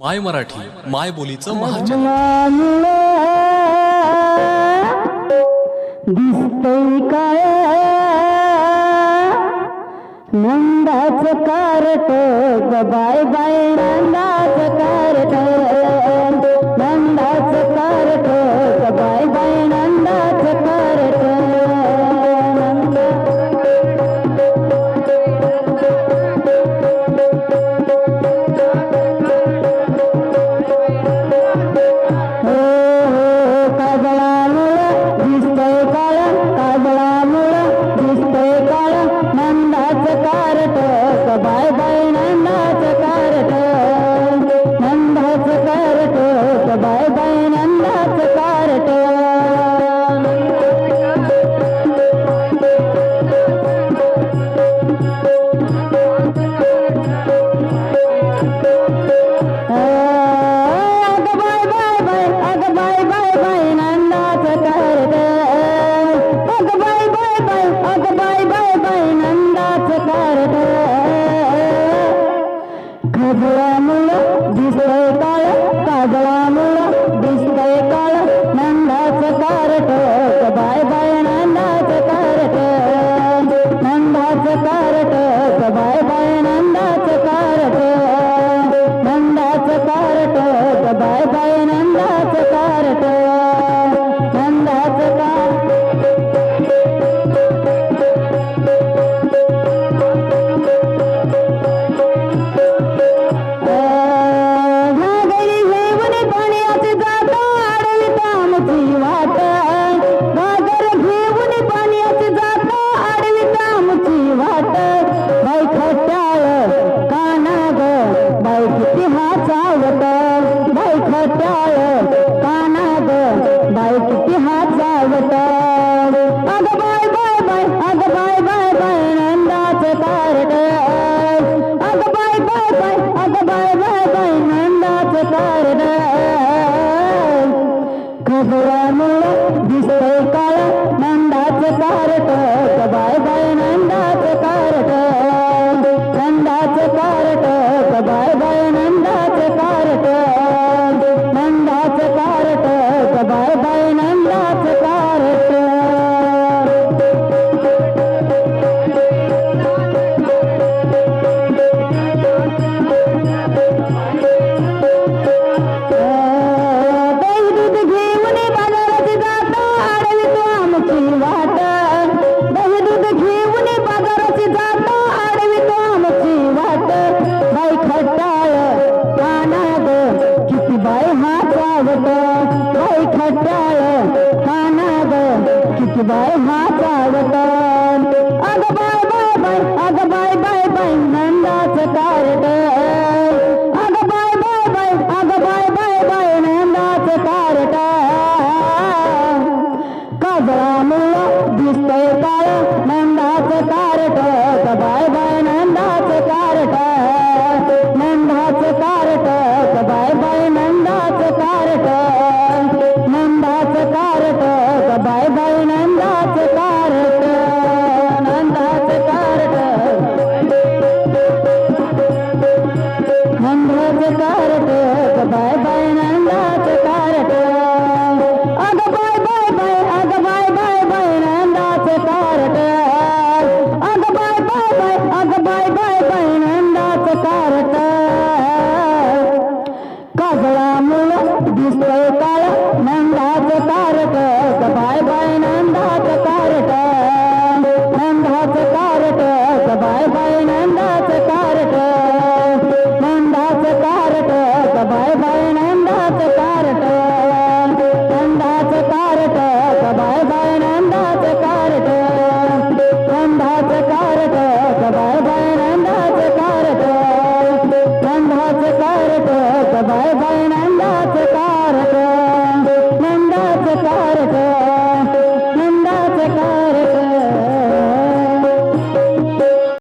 माय मराठी माय बोलीचं महाजन. दिसतय काय? नंदाच कारट बाय बाय नंदाच कारट. Lord. ट भाई बाथारट खाना नाद किती बाय हा चालत अग बाय बाय नंदाच कारट नंदाच कारट बाय बाय नंदाच कारट